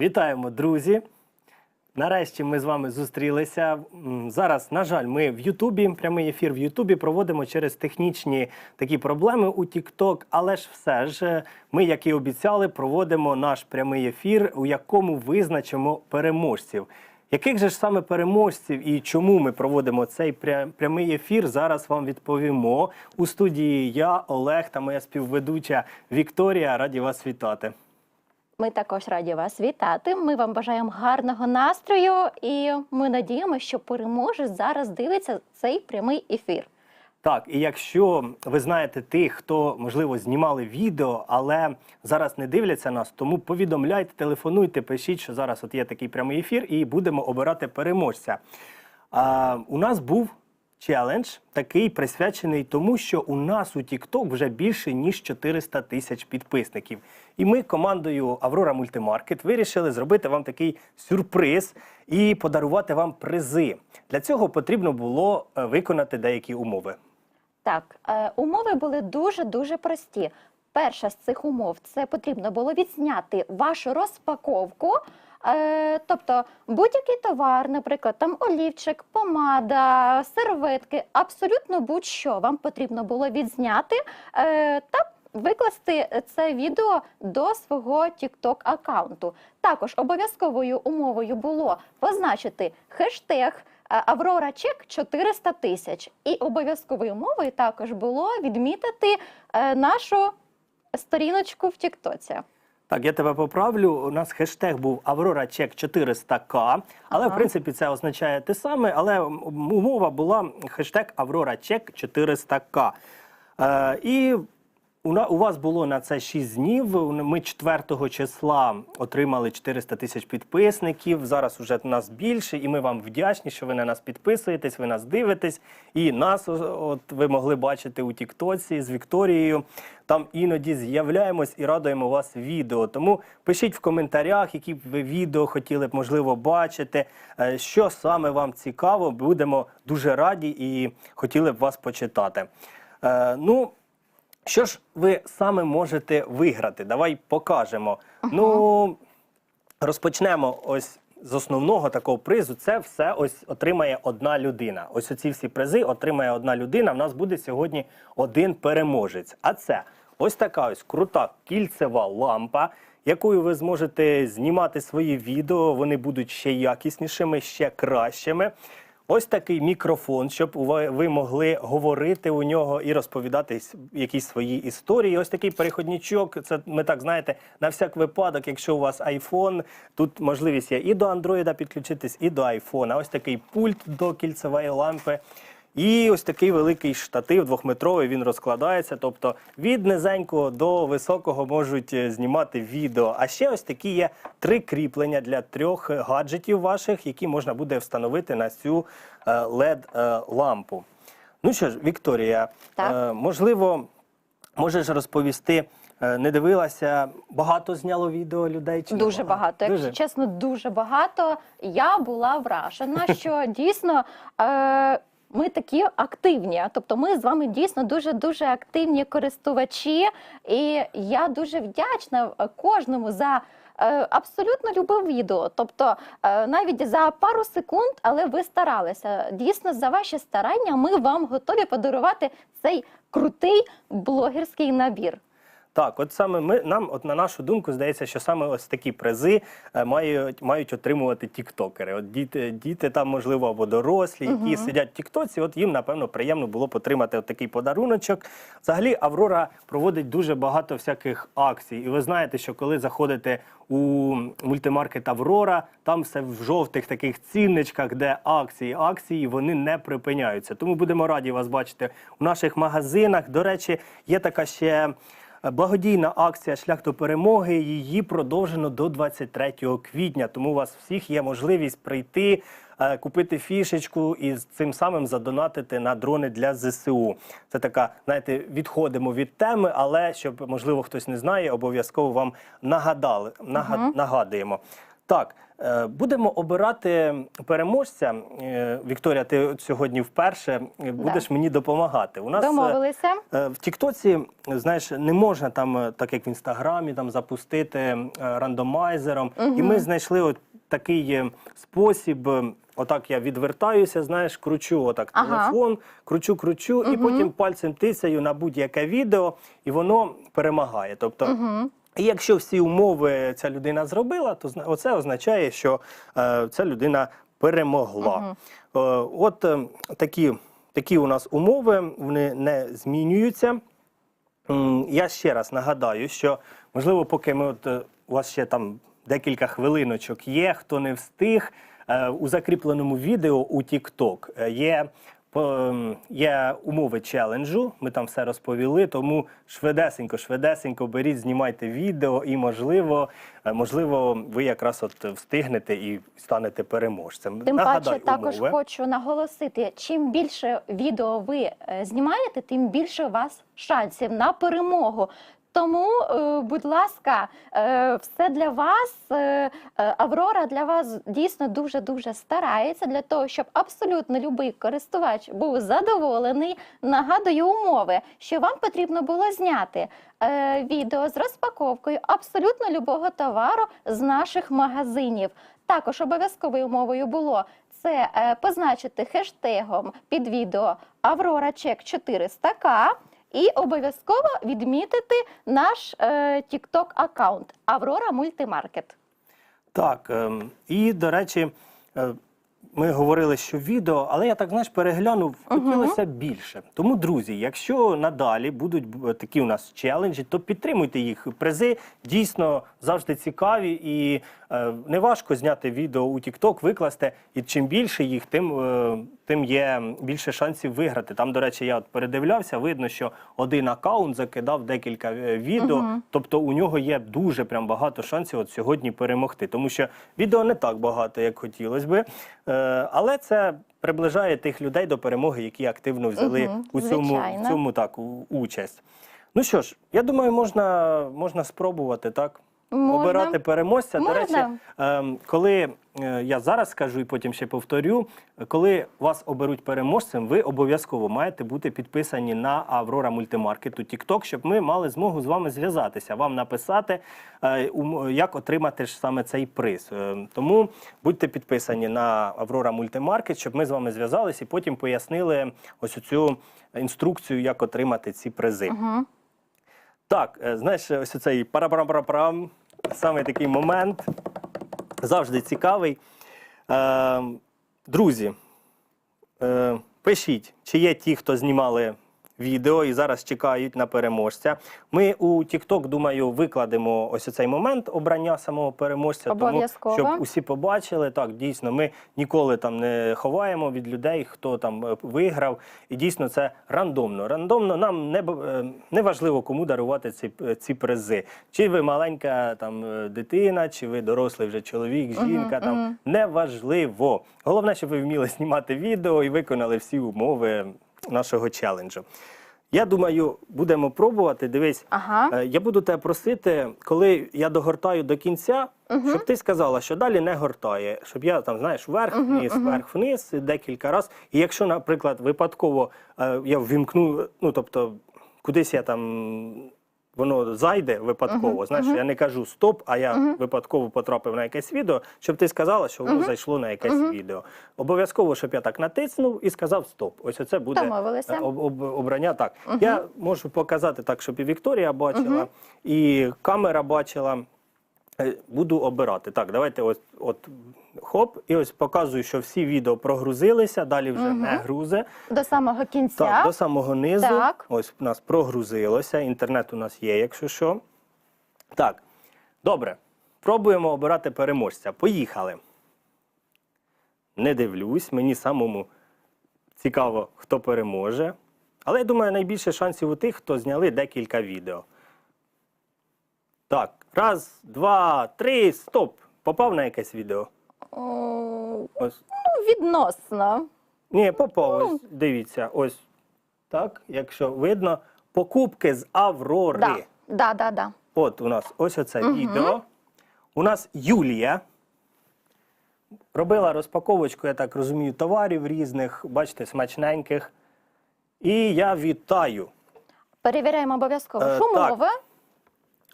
Вітаємо, друзі! Нарешті ми з вами зустрілися. Зараз, на жаль, ми в Ютубі, прямий ефір в Ютубі проводимо через технічні такі проблеми у TikTok, але ж все ж е, ми, як і обіцяли, проводимо наш прямий ефір, у якому визначимо переможців. Яких же ж саме переможців і чому ми проводимо цей прямий ефір? Зараз вам відповімо у студії. Я Олег та моя співведуча Вікторія. Раді вас вітати. Ми також раді вас вітати. Ми вам бажаємо гарного настрою, і ми надіємося, що переможець зараз дивиться цей прямий ефір. Так, і якщо ви знаєте тих, хто можливо знімали відео, але зараз не дивляться нас, тому повідомляйте, телефонуйте, пишіть, що зараз от є такий прямий ефір, і будемо обирати переможця. А, у нас був челендж такий присвячений тому, що у нас у TikTok вже більше ніж 400 тисяч підписників. І ми командою Аврора Мультимаркет вирішили зробити вам такий сюрприз і подарувати вам призи. Для цього потрібно було е, виконати деякі умови. Так, е, умови були дуже дуже прості. Перша з цих умов це потрібно було відзняти вашу розпаковку. Е, тобто будь-який товар, наприклад, там олівчик, помада, серветки, абсолютно будь-що вам потрібно було відзняти е, та викласти це відео до свого TikTok аккаунту. Також обов'язковою умовою було позначити хештег е, Аврора Чек 400 тисяч. І обов'язковою умовою також було відмітити нашу сторіночку в Тіктоці. Так, я тебе поправлю. У нас хештег був Аврора Чек 400К, але Ага. в принципі це означає те саме, але умова була хештег Аврора Чек 400К. Е, і у, вас було на це 6 днів. Ми 4 числа отримали 400 тисяч підписників. Зараз уже нас більше, і ми вам вдячні, що ви на нас підписуєтесь, ви нас дивитесь. І нас от ви могли бачити у Тіктоці з Вікторією. Там іноді з'являємось і радуємо вас відео. Тому пишіть в коментарях, які б ви відео хотіли б можливо бачити. е, Що саме вам цікаво, будемо дуже раді і хотіли б вас почитати. Е, ну, що ж ви саме можете виграти? Давай покажемо. Ну, розпочнемо ось з основного такого призу. Це все ось отримає одна людина. Ось оці всі призи отримає одна людина. В нас буде сьогодні один переможець. А це ось така ось крута кільцева лампа. Якою ви зможете знімати свої відео, вони будуть ще якіснішими, ще кращими. Ось такий мікрофон, щоб ви могли говорити у нього і розповідати якісь свої історії. Ось такий переходнічок. Це ми так знаєте, на всяк випадок, якщо у вас iPhone, тут можливість є і до Android підключитись, і до iPhone. Ось такий пульт до кільцевої лампи. І ось такий великий штатив двохметровий він розкладається. Тобто від низенького до високого можуть е, знімати відео. А ще ось такі є три кріплення для трьох е, гаджетів ваших, які можна буде встановити на цю led лампу. Ну що ж, Вікторія, Так. е, можливо, можеш розповісти. е, Не дивилася, багато зняло відео людей? Чи Дуже багато, якщо Дуже? чесно, дуже багато. Я була вражена, що дійсно. Е- ми такі активні, тобто ми з вами дійсно дуже дуже активні користувачі, і я дуже вдячна е, кожному за е, абсолютно любе відео. Тобто е, навіть за пару секунд, але ви старалися. Дійсно, за ваші старання ми вам готові подарувати цей крутий блогерський набір. Так, от саме ми нам, от на нашу думку, здається, що саме ось такі призи е, мають мають отримувати тіктокери. От діти, діти там, можливо, або дорослі, які Мгм. сидять в Тіктоці. От їм напевно приємно було б отримати от такий подаруночок. Взагалі, Аврора проводить дуже багато всяких акцій. І ви знаєте, що коли заходите у мультимаркет Аврора, там все в жовтих таких цінничках, де акції, акції вони не припиняються. Тому будемо раді вас бачити у наших магазинах. До речі, є така ще. Благодійна акція Шлях до перемоги. Її продовжено до 23 квітня. Тому у вас всіх є можливість прийти, е, купити фішечку і цим самим задонатити на дрони для ЗСУ. Це така, знаєте, відходимо від теми, але щоб можливо хтось не знає, обов'язково вам нагадали. нага- Нагадуємо. Так, е, будемо обирати переможця. Е, Вікторія, ти сьогодні вперше е, будеш мені допомагати. У нас Домовилися. В Тіктоці, знаєш, не можна там, так як в інстаграмі, там запустити рандомайзером. І ми знайшли от такий спосіб. Отак я відвертаюся, знаєш, кручу отак Ага. телефон, кручу, кручу, і потім пальцем тисяю на будь-яке відео, і воно перемагає. Тобто, і якщо всі умови ця людина зробила, то оце означає, що е, ця людина перемогла. Е, от е, такі, такі у нас умови, вони не змінюються. Я ще раз нагадаю, що можливо, поки ми от е, у вас ще там декілька хвилиночок є, хто не встиг. У закріпленому відео у TikTok є, ем, є умови челенджу. Ми там все розповіли. Тому швидесенько, швидесенько беріть, знімайте відео, і можливо, е, можливо, ви якраз от встигнете і станете переможцем. Тим Нагадай паче, також умови. хочу наголосити: чим більше відео ви е, знімаєте, тим більше у вас шансів на перемогу. Тому, е, будь ласка, е, все для вас. е, Аврора для вас дійсно дуже дуже старається для того, щоб абсолютно любий користувач був задоволений. Нагадую умови, що вам потрібно було зняти відео з розпаковкою абсолютно любого товару з наших магазинів. Також обов'язковою умовою було це позначити хештегом під відео Аврора Чек 400К і обов'язково відмітити наш е, TikTok аккаунт Аврора Мультимаркет. Так, ем, і до речі, е, ми говорили, що відео, але я так знаєш, переглянув, хотілося більше. Тому, друзі, якщо надалі будуть такі у нас челенджі, то підтримуйте їх. Призи дійсно завжди цікаві і е, не важко зняти відео у TikTok, викласти. І чим більше їх, тим, е, тим є більше шансів виграти. Там, до речі, я от передивлявся, видно, що один аккаунт закидав декілька е, відео. Тобто у нього є дуже прям багато шансів от сьогодні перемогти. Тому що відео не так багато, як хотілося би. Е, але це приближає тих людей до перемоги, які активно взяли угу, у цьому, в цьому так, у- участь. Ну що ж, я думаю, можна, можна спробувати так. Можна. Обирати переможця. До речі, ем, коли е, я зараз скажу і потім ще повторю, коли вас оберуть переможцем, ви обов'язково маєте бути підписані на Аврора Мультимаркету TikTok, щоб ми мали змогу з вами зв'язатися, вам написати, е, як отримати ж саме цей приз. Е, Тому будьте підписані на Аврора Мультимаркет, щоб ми з вами зв'язалися і потім пояснили ось цю інструкцію, як отримати ці призи. Угу. Так, знаєш, ось цей парам-парам-парам, саме такий момент, завжди цікавий. Е, друзі, е, пишіть, чи є ті, хто знімали відео і зараз чекають на переможця. Ми у TikTok, думаю, викладемо ось цей момент обрання самого переможця, тому щоб усі побачили. Так, дійсно, ми ніколи там не ховаємо від людей, хто там е, виграв. І дійсно це рандомно. Рандомно нам не, е, не важливо, кому дарувати ці, е, ці призи. Чи ви маленька там дитина, чи ви дорослий вже чоловік, жінка. там неважливо. Головне, щоб ви вміли знімати відео і виконали всі умови нашого челенджу. Я думаю, будемо пробувати. Дивись, Ага. Е, Я буду тебе просити, коли я догортаю до кінця, щоб ти сказала, що далі не гортає, щоб я там, знаєш, вверх, вниз, вверх, вниз декілька разів. І якщо, наприклад, випадково е, я ввімкну, ну тобто, кудись я там. Воно зайде випадково. Знаєш, я не кажу стоп, а я випадково потрапив на якесь відео, щоб ти сказала, що воно зайшло на якесь відео. Обов'язково, щоб я так натиснув і сказав стоп. Ось оце буде е, об, об, обрання. Так я можу показати так, щоб і Вікторія бачила, і камера бачила. Е, Буду обирати. Так, давайте ось от хоп, і ось показую, що всі відео прогрузилися, далі вже не грузе. До самого кінця. Так, до самого низу. Так. Ось у нас прогрузилося. Інтернет у нас є, якщо що. Так, добре. Пробуємо обирати переможця. Поїхали. Не дивлюсь, мені самому цікаво, хто переможе. Але я думаю, найбільше шансів у тих, хто зняли декілька відео. Так, раз, два, три, стоп. Попав на якесь відео. Ось. ну, відносно. Ні, попав. Ось, дивіться, ось так, якщо видно, покупки з Аврори. Да. Да, да, да. От у нас ось оце відео. У нас Юлія. робила розпаковочку, я так розумію, товарів різних, бачите, смачненьких. І я вітаю. Перевіряємо обов'язково. Е, Шумове.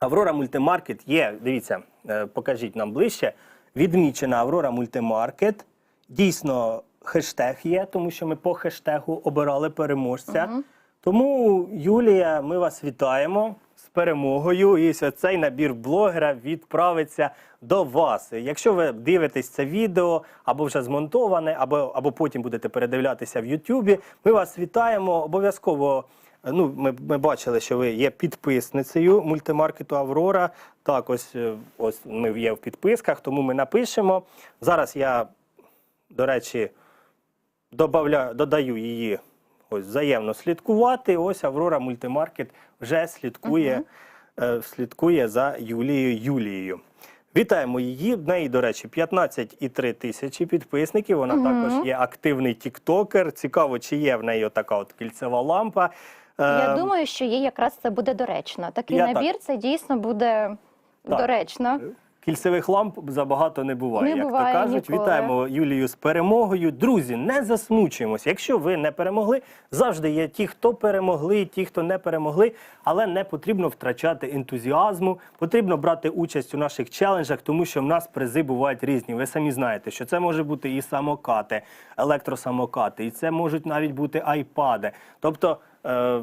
Аврора Мультимаркет є, дивіться, е, покажіть нам ближче. Відмічена Аврора Мультимаркет. Дійсно, хештег є, тому що ми по хештегу обирали переможця. Тому, Юлія, ми вас вітаємо перемогою. І цей набір блогера відправиться до вас. Якщо ви дивитесь це відео або вже змонтоване, або, або потім будете передивлятися в Ютубі, ми вас вітаємо. Обов'язково. Ну, ми, ми бачили, що ви є підписницею мультимаркету Аврора. Так, ось, е, ось ми є в підписках, тому ми напишемо. Зараз я, до речі, додаю її ось взаємно слідкувати. Ось Аврора Мультимаркет вже слідкує, е, слідкує за Юлією Юлією. Вітаємо її. В неї, до речі, 15,3 тисячі підписників. Вона також є активний тіктокер. Цікаво, чи є в неї така от кільцева лампа. Я Е, думаю, що їй якраз це буде доречно. Такий Я так. набір це дійсно буде Так. доречно. Кільцевих ламп забагато не буває, Не як буває то кажуть. ніколи. Вітаємо Юлію з перемогою. Друзі, не засмучуємося. Якщо ви не перемогли, завжди є ті, хто перемогли, ті, хто не перемогли, але не потрібно втрачати ентузіазму. Потрібно брати участь у наших челенджах, тому що в нас призи бувають різні. Ви самі знаєте, що це може бути і самокати, електросамокати, і це можуть навіть бути айпади. Тобто. Е-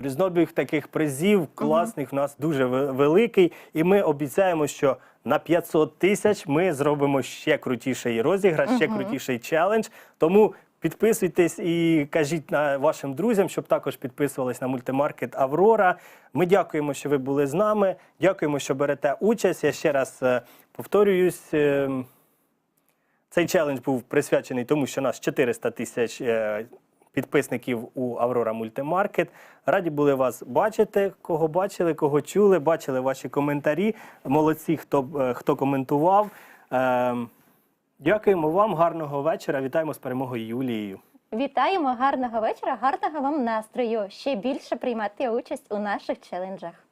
Різнобіг таких призів класних в нас дуже великий, і ми обіцяємо, що на 500 тисяч ми зробимо ще крутіший розіграш, ще крутіший челендж. Тому підписуйтесь і кажіть на вашим друзям, щоб також підписувались на мультимаркет Аврора. Ми дякуємо, що ви були з нами. Дякуємо, що берете участь. Я ще раз е, повторююсь. е, цей челендж був присвячений тому, що нас 400 тисяч е, підписників у Аврора Мультимаркет. Раді були вас бачити. Кого бачили, кого чули, бачили ваші коментарі. Молодці, хто, е, хто коментував. Е, Дякуємо вам, гарного вечора. Вітаємо з перемогою Юлією. Вітаємо, гарного вечора, гарного вам настрою. Ще більше приймати участь у наших челенджах.